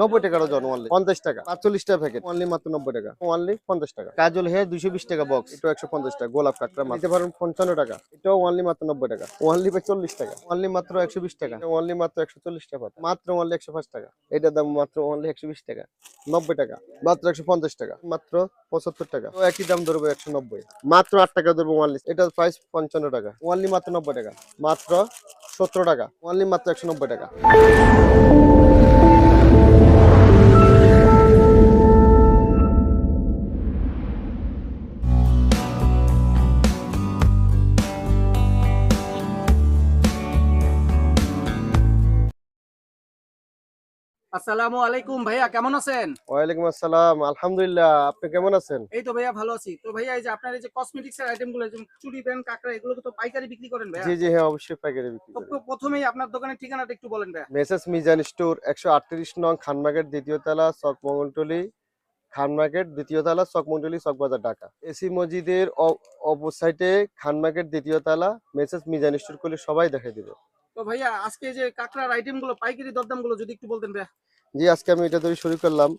নব্বই টাকার ওজন ওয়ানলি পঞ্চাশ টাকা। পাঁচচল্লিশ টাকা প্যাকেট ওয়ানলি মাত্র নব্বই টাকা। ওয়ানলি পঞ্চাশ টাকা। কাজল হেয়ার দুশো বিশ টাকা বক্স এটা একশো পঞ্চাশ টাকা গোলাপ কাটরা নিতে পারেন পঞ্চান্ন টাকা। এটাও ওয়ানলি মাত্র নব্বই টাকা। ওয়ানলি বাই চল্লিশ টাকা। ওয়ানলি মাত্র একশো বিশ টাকা। ওয়ানলি মাত্র একশো চল্লিশ টাকা। মাত্র ওয়ানলি একশো পাঁচ টাকা। এটার দাম মাত্র ওয়ানলি একশো বিশ টাকা। নব্বই টাকা। মাত্র একশো পঞ্চাশ টাকা। মাত্র পঁচাত্তর টাকা। তো একই দাম ধরবো একশো নব্বই। মাত্র আট টাকা ধরবো ওয়ানলি এটার প্রাইস পঞ্চান্ন টাকা। ওয়ানলি মাত্র নব্বই টাকা। মাত্র সতেরো টাকা। ওয়ানলি মাত্র একশো নব্বই টাকা। আসসালামু আলাইকুম ভাইয়া কেমন আছেন? ওয়ালাইকুম আসসালাম আলহামদুলিল্লাহ আপনি কেমন আছেন? এই তো ভাইয়া ভালো আছি। তো ভাইয়া এই যে আপনার এই যে কসমেটিক্স এর আইটেমগুলো যেমন চুড়ি ব্যান্ড কাকড়া এগুলো তো পাইকারি বিক্রি করেন ভাইয়া? জি জি হ্যাঁ অবশ্যই প্যাকেটে বিক্রি তো প্রথমেই আপনার দোকানের ঠিকানাটা একটু বলেন ভাইয়া। মিজান স্টোর একশো আটত্রিশ নং খান মার্কেট দ্বিতীয় তলা চক মঙ্গলটলি খান মার্কেট দ্বিতীয় তলা চক মঙ্গলটলি চকবাজার ঢাকা। এসি মসজিদের অপোসাইটে খান মার্কেট দ্বিতীয় তলা মেসেস মিজান স্টোর করলে সবাই দেখাই দিবে। তো ভাইয়া আজকে যে কাকড়ার আইটেমগুলো পাইকারি দরদামগুলো যদি একটু বলতেন ভাইয়া। জি আজকে আমি এটা ধরে শুরু করলাম,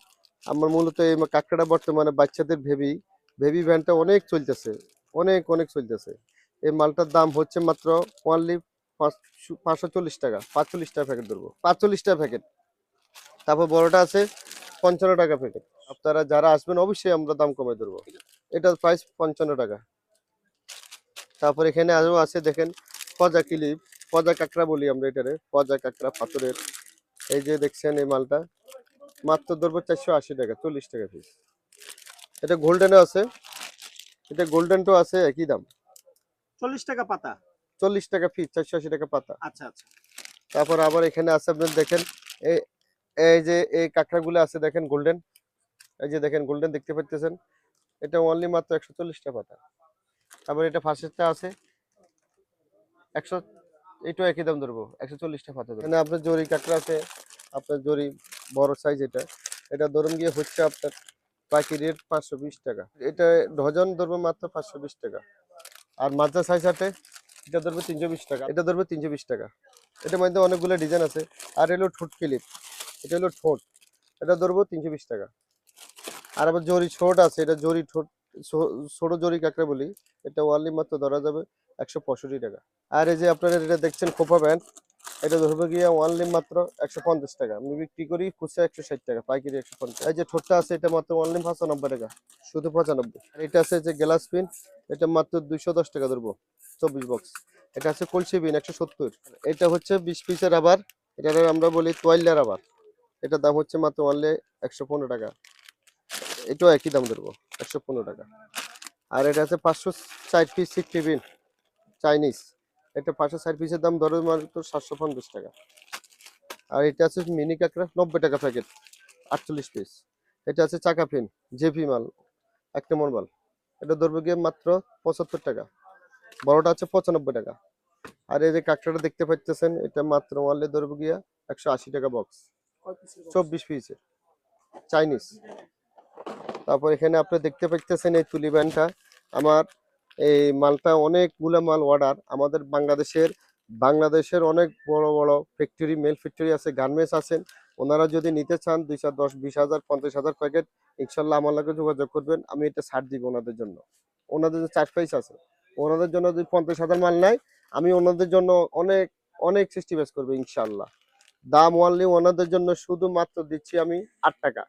আমার মূলত এই কাঁকড়াটা বর্তমানে বাচ্চাদের ভেবি ভেবি ভ্যানটা অনেক চলতেছে, অনেক অনেক চলতেছে। এই মালটার দাম হচ্ছে মাত্র ওয়ানলি পাঁচশো চল্লিশ টাকা, পাঁচচল্লিশ টাকা প্যাকেট ধরবো, পাঁচচল্লিশ টাকা প্যাকেট তারপর বড়টা আছে পঞ্চান্ন টাকা প্যাকেট আপনারা যারা আসবেন, অবশ্যই আমরা দাম কমে ধরবো। এটার প্রাইস পঞ্চান্ন টাকা। তারপর এখানে আরও আছে, দেখেন, পজা কিলিপ, পজা কাঁকড়া বলি আমরা এটারে, পজা কাঁকড়া পাথরের এই যে দেখছেন এই মালটা মাত্র ধরবো চারশো আশি টাকা চল্লিশ টাকা পিস এটা গোল্ডেনও আছে। এটা গোল্ডেনটাও আছে একই দাম। চল্লিশ টাকা পাতা। চল্লিশ টাকা পিস চারশো আশি টাকা পাতা। আচ্ছা আচ্ছা। তারপর আবার এখানে আছে আপনার দেখেন এই এই যে এই কাঁকড়াগুলো আছে দেখেন গোল্ডেন এই যে দেখেন গোল্ডেন দেখতে পাচ্ছেন এটা অনলি মাত্র একশো চল্লিশটা পাতা। তারপর এটা ফার্স্টেরটা আছে। একশো এটাও একই দাম ধরবো, একশো চল্লিশ টাকা পাতা। এখানে আপনার জরি কাঁকড়া আছে, আপনার জরি বড় সাইজ এটা। এটা ধরুন গিয়ে হচ্ছে আপনার বাকি রেট পাঁচশো বিশ টাকা। এটা ডজন ধরবো মাত্র পাঁচশো বিশ টাকা। আর মাঝা সাইজ আছে, এটা ধরবো তিনশো বিশ টাকা। এটা ধরবো তিনশো বিশ টাকা। এটার মধ্যে অনেকগুলো ডিজাইন আছে। আর এলো ঠোঁট ক্লিপ এটা হলো ঠোঁট। এটা ধরবো তিনশো বিশ টাকা। আর আবার জরি ছোট আছে, এটা জরি ঠোঁট ছোট জরি কাঁকড়া বলি, এটা ওয়ানলি মাত্র ধরা যাবে একশো পঁয়ষট্টি টাকা। আর এই যে আপনারা এটা দেখছেন খোপা প্যান্ট এটা ধরবে গিয়ে ওয়ানলি মাত্র একশো পঞ্চাশ টাকা। আমি বিক্রি করি খুচরা একশো ষাট টাকা, পাইকারি একশো পঞ্চাশ এই যে ঠোঁটটা আছে, এটা মাত্র ওয়ানলি পঁচানব্বই টাকা, শুধু পঁচানব্বই। আর এটা আছে যে গ্লাস পিন এটা মাত্র দুইশো দশ টাকা ধরবো, চব্বিশ বক্স এটা আছে কলসি বিন একশো সত্তর। এটা হচ্ছে বিশ পিসের আবার এটা আমরা বলি তোয়াইলার আবার এটার দাম হচ্ছে মাত্র অনলি একশো পনেরো টাকা। এটাও একই দাম ধরবো, একশো পনেরো টাকা। আর এটা আছে পাঁচশো ষাট পিস সিক্সটি বিন চাইনিজ। এটা পাঁচশো ষাট পিসের দাম ধরো মাত্র সাতশো পঞ্চাশ টাকা। আর এটা আছে মিনি কাঁকড়া, নব্বই টাকা প্যাকেট, আটচল্লিশ পিস। এটা আছে চাকা পিন জেপি মাল, এক নম্বর মাল। এটা ধরবে গিয়ে মাত্র পঁচাত্তর টাকা। বড়টা আছে পঁচানব্বই টাকা। আর এই যে কাঁকড়াটা দেখতে পাচ্ছেন এটা মাত্র ওয়ানলে ধরবে গিয়া একশো আশি টাকা বক্স? চব্বিশ পিসের, চাইনিজ। তারপর এখানে আপনি দেখতে পাচ্ছেন এই তুলি ব্যান্ডটা। আমার এই মালটা অনেকগুলো মাল অর্ডার আমাদের বাংলাদেশের বাংলাদেশের অনেক বড় বড় ফ্যাক্টরি মেল ফ্যাক্টরি আছে গার্মেন্টস আছেন। ওনারা যদি নিতে চান দুই দুইশো দশ, বিশ হাজার, পঞ্চাশ হাজার প্যাকেট ইনশাল্লাহ আমার লাগে যোগাযোগ করবেন। আমি এটা ছাড় দিব ওনাদের জন্য। ওনাদের যে চার প্রাইস আছে, ওনাদের জন্য যদি পঞ্চাশ হাজার মাল নাই, আমি ওনাদের জন্য অনেক অনেক সৃষ্টি বেশ করব ইনশাল্লাহ। দাম ওয়ানলি ওনাদের জন্য শুধুমাত্র দিচ্ছি আমি আট টাকা।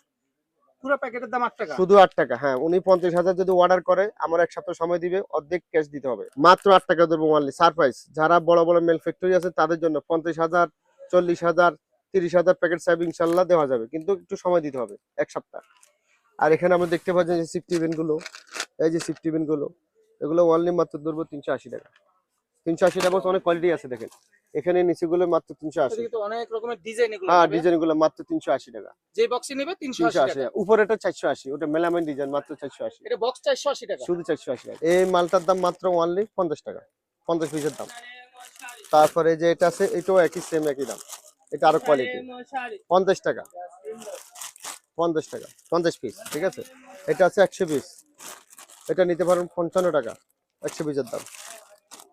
পুরো প্যাকেটের দাম আট টাকা। শুধু আট টাকা হ্যাঁ উনি পঞ্চাশ হাজার যদি অর্ডার করে, আমার এক সপ্তাহ সময় দিবে, অর্ধেক ক্যাশ দিতে হবে। মাত্র আট টাকা দেবো ওয়ানলি সারপ্রাইজ যারা বড় বড় মেল ফ্যাক্টরি আছে, তাদের জন্য পঞ্চাশ হাজার, চল্লিশ হাজার, তিরিশ হাজার প্যাকেট সাহেব ইনশাল্লাহ দেওয়া যাবে, কিন্তু একটু সময় দিতে হবে, এক সপ্তাহ। আর এখানে আমরা দেখতে পাচ্ছি যে সিফটি গুলো, এই যে সিফটি গুলো, এগুলো ওয়ানলি মাত্র ধরবো তিনশো আশি টাকা। তিনশো আশি টাকা অনেক কোয়ালিটি আছে দেখেন। এখানে নিচেগুলো মাত্র তিনশো আশি। অনেক রকমের ডিজাইন হ্যাঁ ডিজাইনগুলো মাত্র তিনশো আশি টাকা। যে বক্সে নেবে তিনশো আশি আশি টাকা। চারশো আশি ওটা মেলামেন ডিজাইন মাত্র চারশো আশি। এটা বক্স চারশো আশি টাকা। শুধু চারশো আশি টাকা। এই মালটার দাম মাত্র ওয়ানলি পঞ্চাশ টাকা পঞ্চাশ পিসের দাম। তারপরে যে এটা আছে এটাও একই সেম একই দাম। এটা আরও কোয়ালিটি পঞ্চাশ টাকা। পঞ্চাশ টাকা পঞ্চাশ পিস ঠিক আছে? এটা আছে একশো পিস এটা নিতে পারেন পঞ্চান্ন টাকা একশো পিসের দাম।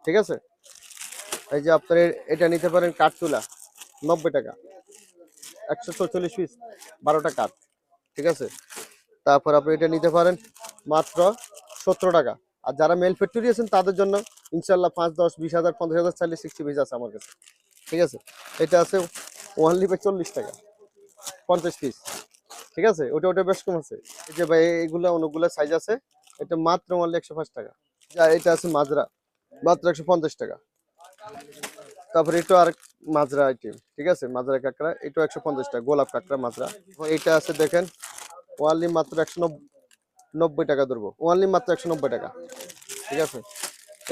ঠিক আছে? এই যে আপনার এটা নিতে পারেন কাঠতুলা নব্বই টাকা। একশো চৌচল্লিশ পিস বারোটা কাঠ, ঠিক আছে? তারপর আপনি এটা নিতে পারেন মাত্র সতেরো টাকা। আর যারা মেল ফ্যাক্টরি আছেন, তাদের জন্য ইনশাল্লাহ পাঁচ, দশ, বিশ হাজার, পঞ্চাশ হাজার চাইলে সিক্সটি পিস আছে আমার কাছে। ঠিক আছে? এটা আছে ওয়ান লিপে চল্লিশ টাকা, পঞ্চাশ পিস ঠিক আছে? ওটা ওটা বেশ কম আছে। এই যে ভাই, এগুলো, অনেকগুলো সাইজ আছে। এটা মাত্র ওয়ানলি একশো পাঁচ টাকা। যা, এটা আছে মাজরা। মাত্র একশো পঞ্চাশ টাকা। তারপরে এটা আর মাজরা আইটেম ঠিক আছে? মাজরা কাঁকড়া, এটাও একশো পঞ্চাশ টাকা, গোলাপ কাঁকড়া মাজরা। এটা আছে দেখেন ওয়ানলি মাত্র একশো নব্বই টাকা ধরবো ওয়ানলি মাত্র একশো নব্বই টাকা, ঠিক আছে?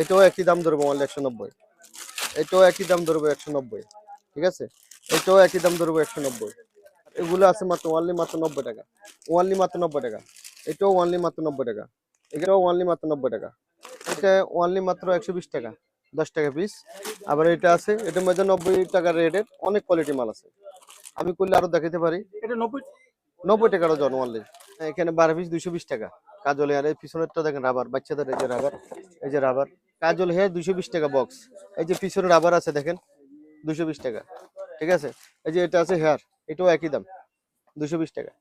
এটাও একই দাম ধরবো ওয়ানলি একশো নব্বই। এটাও একই দাম ধরবো, একশো নব্বই, ঠিক আছে? এটাও একই দাম ধরবো, একশো নব্বই। এগুলো আছে মাত্র ওয়ানলি মাত্র নব্বই টাকা ওয়ানলি মাত্র নব্বই টাকা। এটাও ওয়ানলি মাত্র নব্বই টাকা, এটাও ওয়ানলি মাত্র নব্বই টাকা। এটা ওয়ানলি মাত্র একশো বিশ টাকা দশ টাকা পিস আবার এটা আছে এটার মধ্যে নব্বই টাকা রেটের অনেক কোয়ালিটি মাল আছে। আমি করলে আরও দেখাতে পারি। এটা নব্বই? নব্বই টাকার ওজন অনলি এখানে বারো পিস দুইশো বিশ টাকা। কাজল হেয়ার এই পিছনেরটা দেখেন রাবার বাচ্চাদের এই যে রাবার এই যে রাবার কাজল হেয়ার দুইশো বিশ টাকা বক্স এই যে পিছনে রাবার আছে দেখেন দুইশো বিশ টাকা। ঠিক আছে? এই যে এটা আছে হেয়ার এটাও একই দাম দুইশো বিশ টাকা।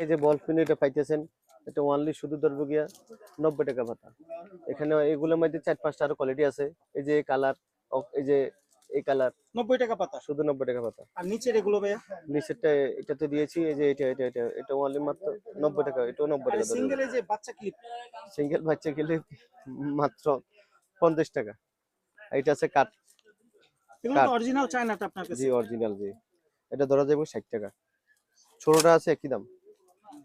এই যে বল পিন এটা পাইতেছেন এটা ওয়ানলি শুধু ধরবো গিয়া নব্বই টাকা ভাতা। এখানে এগুলোর মধ্যে চার পাঁচটা আরও কোয়ালিটি আছে। এই যে কালার এই যে এই কালার নব্বই টাকা পাতা? শুধু নব্বই টাকা পাতা আর নিচের এগুলো ভাইয়া? নিচেরটা এটাতে দিয়েছি এই যে এটা এটা এটা এটা অনলি মাত্র নব্বই টাকা এটাও নব্বই টাকা সিঙ্গেল এই যে বাচ্চা ক্লিপ সিঙ্গেল বাচ্চা গেলে মাত্র পঞ্চাশ টাকা। এটা আছে কাট। অরিজিনাল চায়নাটা আপনার কাছে। জি অরিজিনাল জি। এটা ধরা যাবে ষাট টাকা। ছোটটা আছে একই দাম।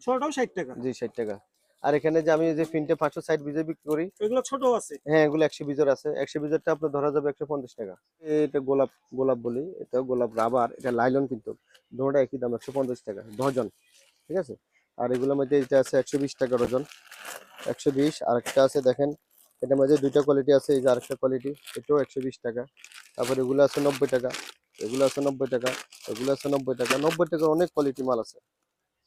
ছোটটাও ষাট টাকা। জি ষাট টাকা। আর এখানে যে আমি যে তিনটে পাঁচশো সাইড বিজে বিক্রি করি এগুলো ছোট আছে। হ্যাঁ এগুলো একশো বিজর আছে। একশো বিজরটা আপনার ধরা যাবে একশো পঞ্চাশ টাকা। এটা গোলাপ গোলাপ বলি এটা গোলাপ রাবার এটা লাইলন কিন্তু। দুটোটা একই দাম একশো পঞ্চাশ টাকা ডজন ঠিক আছে? আর এগুলোর মধ্যে এটা আছে একশো বিশ টাকা ডজন। একশো বিশ আর একটা আছে দেখেন এটার মধ্যে দুইটা কোয়ালিটি আছে এই যে আরেকটা কোয়ালিটি এটাও একশো বিশ টাকা। তারপর এগুলো আছে নব্বই টাকা এগুলো আছে নব্বই টাকা এগুলো আছে নব্বই টাকা। নব্বই টাকার অনেক কোয়ালিটি মাল আছে।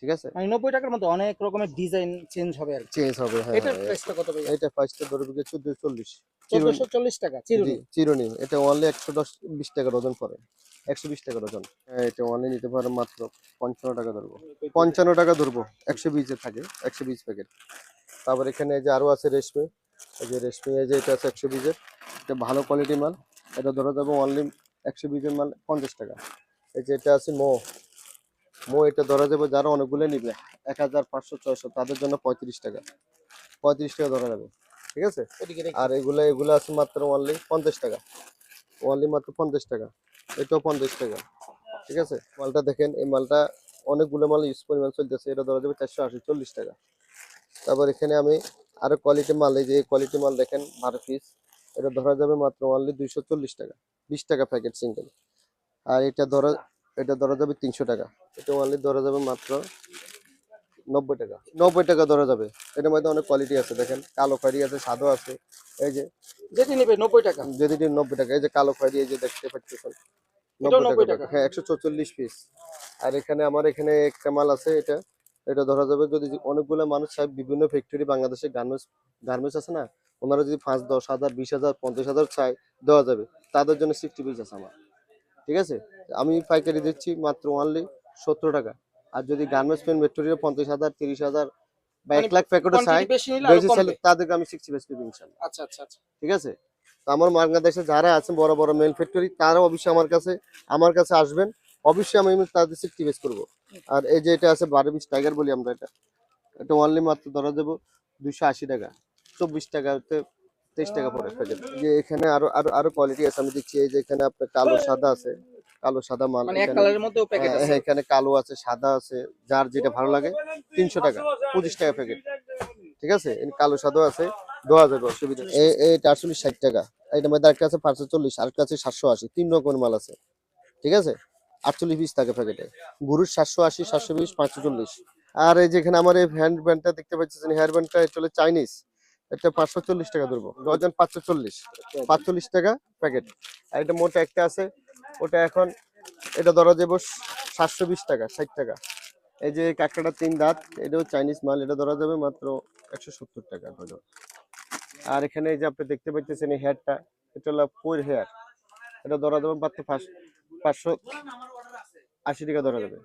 ঠিক আছে? মানে নব্বই টাকার মধ্যে অনেক রকমের ডিজাইন চেঞ্জ হবে আর চেঞ্জ হবে হ্যাঁ হ্যাঁ। প্রাইসটা কত ভাইয়া? এটা ফার্স্টে ধরবে গিয়ে চোদ্দ চল্লিশ। চোদ্দশো চল্লিশ টাকা চিরুনি। চিরুনি। এটা অনলি একশো দশ বিশ টাকা ডজন পড়ে। একশো বিশ টাকা ডজন হ্যাঁ, এটা অনলি নিতে পারে মাত্র পঞ্চান্ন টাকা ধরবো। পঞ্চান্ন টাকা ধরবো। একশো বিশে থাকে একশো বিশ প্যাকেট তারপর এখানে যে আরও আছে রেশমি। এই যে রেশমি এই যে এটা আছে একশো বিশের এটা ভালো কোয়ালিটি মাল। এটা ধরা যাবে অনলি একশো বিশের মাল পঞ্চাশ টাকা। এই যে এটা আছে মো। মো এটা ধরা যাবে যারা অনেকগুলো নিবে এক হাজার পাঁচশো ছয়শো তাদের জন্য পঁয়ত্রিশ টাকা। পঁয়ত্রিশ টাকা ধরা যাবে ঠিক আছে? আর এগুলো এগুলো আছে মাত্র অনলি পঞ্চাশ টাকা। অনলি মাত্র পঞ্চাশ টাকা এটাও পঞ্চাশ টাকা ঠিক আছে? মালটা দেখেন এই মালটা অনেকগুলো মাল ইউজ পরিমাণ চলতেছে এটা ধরা যাবে চারশো আশি চল্লিশ টাকা। তারপর এখানে আমি আরও কোয়ালিটি মাল এই যে কোয়ালিটি মাল দেখেন বারো পিস এটা ধরা যাবে মাত্র অনলি দুইশো চল্লিশ টাকা বিশ টাকা প্যাকেট সিঙ্গেল আর এটা ধরা এটা ধরা যাবে তিনশো টাকা। এটা অনলি ধরা যাবে মাত্র নব্বই টাকা। নব্বই টাকা ধরা যাবে। এটার মধ্যে অনেক কোয়ালিটি আছে দেখেন। কালো খয়েরি আছে সাদা আছে। এই যে যেটি নিবে নব্বই টাকা। যদি নব্বই টাকা। এই যে কালো খয়েরি এই যে দেখতে পাচ্ছেন নব্বই টাকা হ্যাঁ একশো চৌচল্লিশ পিস আর এখানে আমার এখানে একটা মাল আছে এটা। এটা ধরা যাবে যদি অনেকগুলো মানুষ চায় বিভিন্ন ফ্যাক্টরি বাংলাদেশে গার্মেন্টস গার্মেন্টস আছে না? ওনারা যদি পাঁচ দশ হাজার বিশ হাজার পঞ্চাশ হাজার চায় দেওয়া যাবে। তাদের জন্য সিক্সটি পিস আছে আমার। ঠিক আছে? আমি পাইকারি দিচ্ছি মাত্র অনলি সত্তর টাকা। আর যদি গার্মেন্টস পেন ফ্যাক্টরি পঞ্চাশ হাজার তিরিশ হাজার বা এক মানে লাখ প্যাকেটে চাই বেশি বেশি তাদেরকে আমি সিক্সটি পিস দিব ইনশাল্লাহ। আচ্ছা আচ্ছা ঠিক আছে? তো আমার বাংলাদেশে যারা আছেন বড় বড় মেল ফ্যাক্টরি তারা অবশ্যই আমার কাছে আমার কাছে আসবেন। অবশ্যই আমি তাদের সিক্সটি বেস করব। আর এই যে এটা আছে বারো বিশ টাইগার বলি আমরা এটা। এটা অনলি মাত্র ধরা দেবো দুশো আশি টাকা। চব্বিশ টাকাতে তেইশ টাকা পরে প্যাকেট যে এখানে আরও আরও আরও কোয়ালিটি আছে আমি দেখছি এই যে এখানে আপনার কালো সাদা আছে কালো সাদা মাল মানে এক এখানে- কালারের মধ্যেও প্যাকেট হ্যাঁ, আছে। হ্যাঁ, এখানে কালো আছে সাদা আছে যার যেটা ভালো লাগে তিনশো টাকা পঁচিশ টাকা প্যাকেট ঠিক আছে? কালো সাদা আছে দেওয়া যাবে অসুবিধা নেই। এই এই আটচল্লিশ ষাট টাকা। এটার মধ্যে আরেকটা আছে পাঁচশো চল্লিশ আরেকটা আছে সাতশো আশি তিন রকমের মাল আছে। ঠিক আছে? আটচল্লিশ পিস থাকে প্যাকেটে গুরুর সাতশো আশি সাতশো বিশ পাঁচশো চল্লিশ আর এই যেখানে আমার এই হ্যান্ড ব্যান্ডটা দেখতে পাচ্ছেন হেয়ার ব্যান্ডটা এটা হলো চাইনিজ এটা পাঁচশো চল্লিশ টাকা ধরবো। ডজন পাঁচশো চল্লিশ। পাঁচচল্লিশ টাকা প্যাকেট। আর এটা মোটা একটা আছে, ওটা এখন এটা ধরা যাব সাতশো বিশ টাকা, ষাট টাকা। এই যে কাঁকড়াটা তিন দাঁত, এটাও চাইনিজ মাল, এটা ধরা যাবে মাত্র একশো সত্তর টাকা ডজন আর এখানে এই যে আপনি দেখতে পাচ্ছেন এই হেয়ারটা এটা হলো পুর হেয়ার এটা ধরা যাবে মাত্র পাঁচ- পাঁচশো আশি টাকা ধরা যাবে।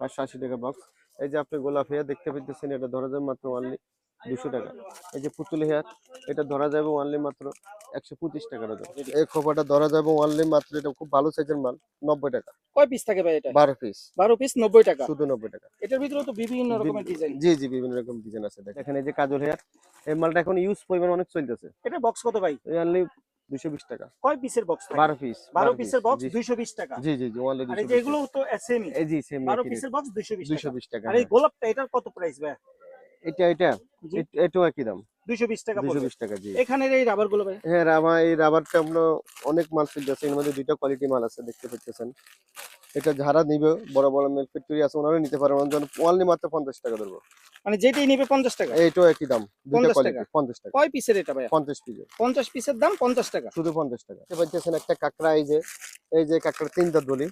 পাঁচশো আশি টাকা বক্স এই যে আপনি গোলাপ হেয়ার দেখতে পেতেছেন এটা ধরা যাবে মাত্র অনলি দুশো টাকা। এই যে পুতুল হেয়ার এটা ধরা যাবে অনলি মাত্র একশো পঁচিশ টাকা ডজন এই খোপাটা ধরা যাবে অনলি মাত্র এটা খুব ভালো সাইজের মাল নব্বই টাকা। কয় পিস থাকে ভাই এটা? বারো পিস বারো পিস নব্বই টাকা? শুধু নব্বই টাকা। এটার ভিতরে তো বিভিন্ন রকমের ডিজাইন জি জি বিভিন্ন রকম ডিজাইন আছে দেখেন। এখানে যে কাজল হেয়ার এই মালটা এখন ইউজ পরিমাণ অনেক চলতেছে। এটা বক্স কত ভাই? দুশো বিশ টাকা। কয় পিসের বক্স বারো পিস বারো পিসের বক্স জি। দুইশো বিশ টাকা। জি জি জি অনলি আর এই এগুলো তো সেমই জি সেম বারো পিসের বক্স দুইশো বিশ দুশো টাকা। বিশ টাকা আর এই গোলাপটা এটার কত প্রাইস ভাই? এটা এটা। এটাও একই দাম। দুইশো বিশ টাকা টাকা জি। এখানের এই রাবারগুলো ভাই? হ্যাঁ রাবার এই রাবারটা আমরা অনেক মাল ফিল্ড আছে এর মধ্যে দুইটা কোয়ালিটি মাল আছে দেখতে পাচ্ছেন। এটা যারা নিবে বড় বড় মেল ফ্যাক্টরি আছে ওনারা নিতে পারবেন ওনার জন্য অনলি মাত্র পঞ্চাশ টাকা ধরবো। মানে যেটাই নিবে পঞ্চাশ টাকা? এইটাও একই দাম দুইটা কোয়ালিটি টাকা? কয় পিসের এটা ভাই পঞ্চাশ পিস পঞ্চাশ পিসের দাম পঞ্চাশ টাকা? শুধু পঞ্চাশ টাকা। দেখতে পাচ্ছেন একটা কাঁকড়া এই যে এই যে কাঁকড়া তিন দাঁত বলি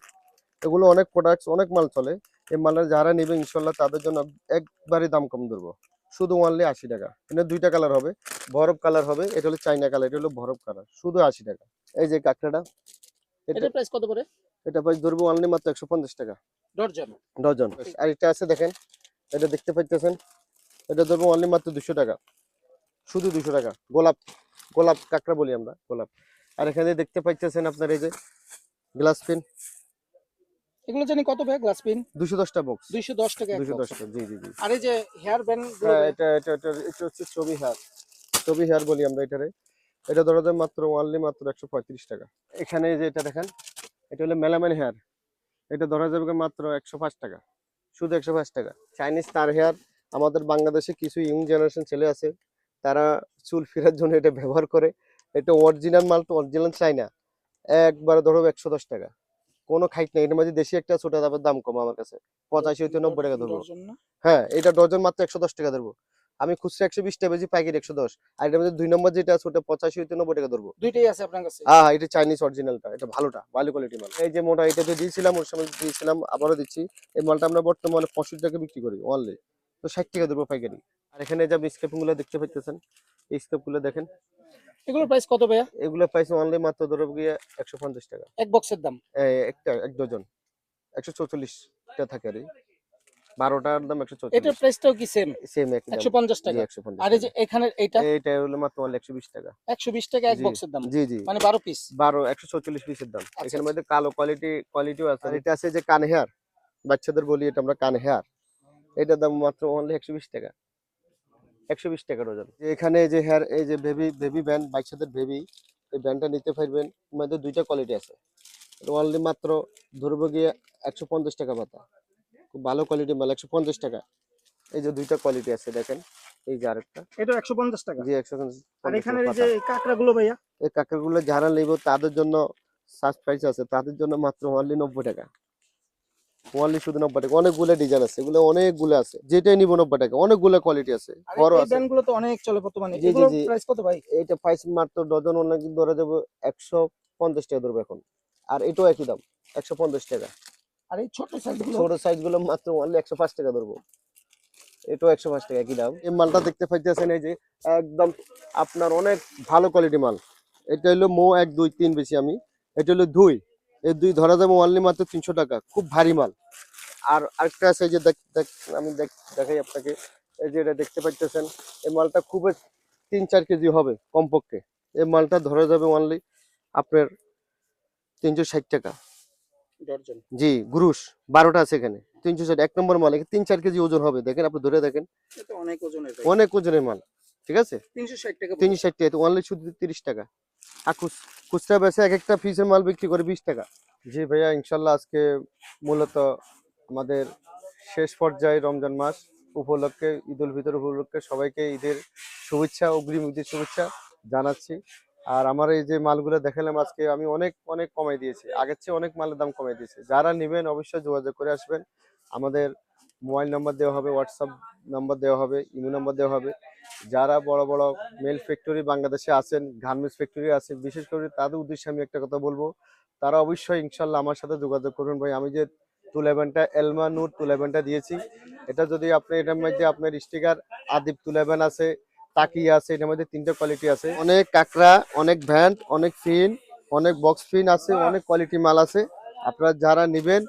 এগুলো অনেক প্রোডাক্টস অনেক মাল চলে। এই মালের যারা নেবে ইনশাল্লাহ তাদের জন্য একবারই দাম কম ধরবো। শুধু অনলি আশি টাকা। এটা দুইটা কালার হবে। বরফ কালার হবে এটা হলো চাইনা কালার এটা হলো বরফ কালার শুধু আশি টাকা। এই যে কাঁকড়াটা এটা প্রাইস কত পড়ে? এটা প্রাইস ধরবো অনলি মাত্র একশো পঞ্চাশ টাকা। Dozen dozen. আর এটা আছে দেখেন এটা দেখতে পাইতেছেন এটা ধরবো অনলি মাত্র দুশো টাকা। শুধু দুশো টাকা। গোলাপ গোলাপ কাঁকড়া বলি আমরা গোলাপ। আর এখানে দেখতে পাইতেছেন আপনার এই যে গ্লাস পেন এগুলো জানি কত ভাই গ্লাস পিন দুশো দশটা বক্স দুইশো দশ টাকা এক দুশো box। দশটা জি জি জি। আর এই যে হেয়ার ব্যান্ড এটা এটা এটা এটা হচ্ছে ছবি হেয়ার ছবি হেয়ার বলি আমরা এটারে। এটা ধরা যায় মাত্র অনলি মাত্র একশো পঁয়ত্রিশ টাকা। এখানে যে এটা দেখেন এটা হলো মেলামেন হেয়ার এটা ধরা যাবে মাত্র একশো পাঁচ টাকা। শুধু একশো পাঁচ টাকা। চাইনিজ তার হেয়ার আমাদের বাংলাদেশে কিছু ইয়ং জেনারেশন ছেলে আছে তারা চুল ফেরার জন্য এটা ব্যবহার করে। এটা অরিজিনাল মাল তো অরিজিনাল চাই না একবার ধরো একশো দশ টাকা। কোনো খাইট নেই এটার মধ্যে দেশি একটা ছোট দামের দাম কম আমার কাছে। পঁচাশি হইতে নব্বই টাকা ধরবো। হ্যাঁ এটা ডজন মাত্র একশো দশ টাকা ধরবো। আমি খুচরা একশো বিশ টাকা বেশি পাইকারি একশো দশ। আর এটার মধ্যে দুই নম্বর যেটা ছোট পঁচাশি হইতে নব্বই টাকা ধরবো। দুইটাই আছে আপনার কাছে? হ্যাঁ এটা চাইনিজ অরিজিনালটা এটা ভালোটা ভালো কোয়ালিটি মাল। এই যে মোটা এটা তো দিয়েছিলাম ওর সময় দিয়েছিলাম আবারও দিচ্ছি। এই মালটা আমরা বর্তমানে পঁয়ষট্টি টাকা বিক্রি করি অনলি তো ষাট টাকা ধরবো পাইকারি। আর এখানে যে আপনি স্কেপিংগুলো দেখতে পাইতেছেন এই স্কেপগুলো দেখেন। এগুলোর প্রাইস কত ভাইয়া? এগুলো প্রাইস অনলি মাত্র ধরবো গিয়ে একশো পঞ্চাশ টাকা। এক বক্সের দাম? একটা এক ডজন একশো চৌচল্লিশটা থাকে আর। বারোটার দাম একশো এটার চৌচল্লিশ প্রাইসটাও কি সেম সেম একশো পঞ্চাশ টাকা। একশো পঞ্চাশ আর এই যে এখানের এইটা? এইটা হলো মাত্র একশো বিশ টাকা। একশো বিশ টাকা এক বক্সের দাম? জি জি। মানে বারো পিস বারো একশো চৌচল্লিশ পিসের দাম। আচ্ছা, এখানের মধ্যে কালো কোয়ালিটি কোয়ালিটিও আছে। এটা আছে যে কান হেয়ার বাচ্চাদের বলি এটা আমরা কান হেয়ার এটার দাম মাত্র অনলি একশো বিশ টাকা। একশো বিশ টাকা ডজন যে এখানে যে হেয়ার এই যে বেবি বেবি ব্যান্ড বাচ্চাদের বেবি এই ব্যান্ডটা নিতে পারবেন। এর দুইটা কোয়ালিটি আছে। অনলি মাত্র ধরবো গিয়ে একশো পঞ্চাশ টাকা পাতা। খুব ভালো কোয়ালিটি মাল একশো পঞ্চাশ টাকা। এই যে দুইটা কোয়ালিটি আছে দেখেন। এই যে আরেকটা। এটা একশো পঞ্চাশ টাকা। জি একশো আর এখানে এই যে কাঁকড়া ভাইয়া? এই কাকাগুলো যারা নেব তাদের জন্য সার্চ প্রাইস আছে তাদের জন্য মাত্র অনলি নব্বই টাকা। অনলি শুধু নব্বই টাকা। অনেকগুলো ডিজাইন আছে এগুলো অনেকগুলো আছে। যেটাই নিব নব্বই টাকা অনেকগুলো কোয়ালিটি আছে। আর বড় আছে। ব্যান্ডগুলো তো অনেক চলে বর্তমানে। জি, জি, প্রাইস কত ভাই? এইটা প্রাইস মাত্র ডজন অনেক ধরে যাব একশো পঞ্চাশ টাকা ধরবো এখন। আর এটাও একই দাম একশো পঞ্চাশ টাকা। আর এই ছোট সাইজগুলো ছোট সাইজগুলো মাত্র অনলি একশো পাঁচ টাকা ধরবো। এটাও একশো পাঁচ টাকা একই দাম। এই মালটা দেখতে পাইতেছেন এই যে একদম আপনার অনেক ভালো কোয়ালিটি মাল। এটা হলো মো এক দুই তিন বেশি আমি। এটা হলো দুই। এই দুই ধরা যাবে অনলি মাত্র তিনশো টাকা খুব ভারী মাল। আর আরেকটা আছে যে আমি দেখ দেখাই আপনাকে। এই যে এটা দেখতে পাইতেছেন এই মালটা খুবই তিন চার কেজি হবে কমপক্ষে। এই মালটা ধরা যাবে অনলি আপনার তিনশো ষাট টাকা। জি গুরুশ বারোটা আছে এখানে তিনশো ষাট। এক নম্বর মাল এখানে তিন চার কেজি ওজন হবে। দেখেন আপনি ধরে দেখেন। অনেক ওজনের মাল ঠিক আছে? তিনশো ষাট টাকা তিনশো ষাট টাকা অনলি শুধু তিরিশ টাকা। আর খুচ- খুচরা বেসে এক একটা পিসের মাল বিক্রি করে বিশ টাকা। জি ভাইয়া, ইনশাল্লাহ আজকে মূলত আমাদের শেষ পর্যায়ে রমজান মাস উপলক্ষে ঈদ উল ফিতর উপলক্ষে সবাইকে ঈদের শুভেচ্ছা, অগ্রিম ঈদের শুভেচ্ছা জানাচ্ছি। আর আমার এই যে মালগুলো দেখালাম আজকে, আমি অনেক অনেক কমাই দিয়েছি। আগের চেয়ে অনেক মালের দাম কমাই দিয়েছি। যারা নেবেন অবশ্যই যোগাযোগ করে আসবেন। আমাদের মোবাইল নাম্বার দেওয়া হবে হোয়াটসঅ্যাপ নাম্বার দেওয়া হবে, ইমো নাম্বার দেওয়া হবে। যারা বড় বড় মেল ফ্যাক্টরি বাংলাদেশে আছেন গার্মেন্টস ফ্যাক্টরি আছে, বিশেষ করে তাদের উদ্দেশ্যে আমি একটা কথা বলব। তারা অবশ্যই ইনশাল্লাহ আমার সাথে যোগাযোগ করবেন ভাই। আমি যে তুলেভেনটা এলমা নূর তুলেভেনটা দিয়েছি, এটা যদি আপনি, এটার মধ্যে আপনার স্টিকার আদিপ আদিব তুলেভেন আছে তাকিয়া আছে, এটার মধ্যে তিনটা কোয়ালিটি আছে। অনেক কাঁকড়া, অনেক ভ্যান্ট, অনেক ফিন, অনেক বক্স ফিন আছে, অনেক কোয়ালিটি মাল আছে। আপনারা যারা নেবেন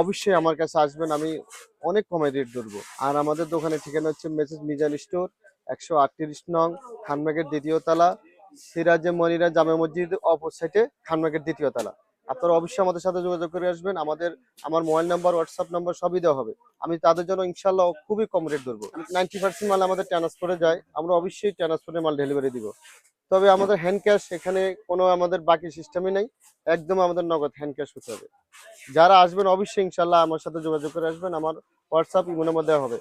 অবশ্যই আমার কাছে আসবেন, আমি অনেক কমে রেট ধরবো। আর আমাদের দোকানের ঠিকানা হচ্ছে মেসেজ মিজান স্টোর, একশো আটত্রিশ নং খানবাগের দ্বিতীয় তলা, সিরাজে মনিরা জামে মসজিদ অপর সাইডে খানবাগের দ্বিতীয় তলা। আপনারা অবশ্যই আমাদের সাথে যোগাযোগ করে আসবেন, আমাদের, আমার মোবাইল নাম্বার, হোয়াটসঅ্যাপ নাম্বার সবই দেওয়া হবে। আমি তাদের জন্য ইনশাল্লাহ খুবই কম রেট ধরবো। নাইনটি পার্সেন্ট মাল আমাদের ট্রান্সফারে যায়, আমরা অবশ্যই ট্রান্সফারে মাল ডেলিভারি দিব। তবে আমাদের হ্যান্ড ক্যাশ এখানে কোনো আমাদের বাকি সিস্টেমই নেই। একদম আমাদের নগদ হ্যান্ড ক্যাশ হতে হবে। যারা আসবেন, অবশ্যই ইনশাল্লাহ আমার সাথে যোগাযোগ করে আসবেন। আমার হোয়াটসঅ্যাপ ইমোনের মধ্যে হবে।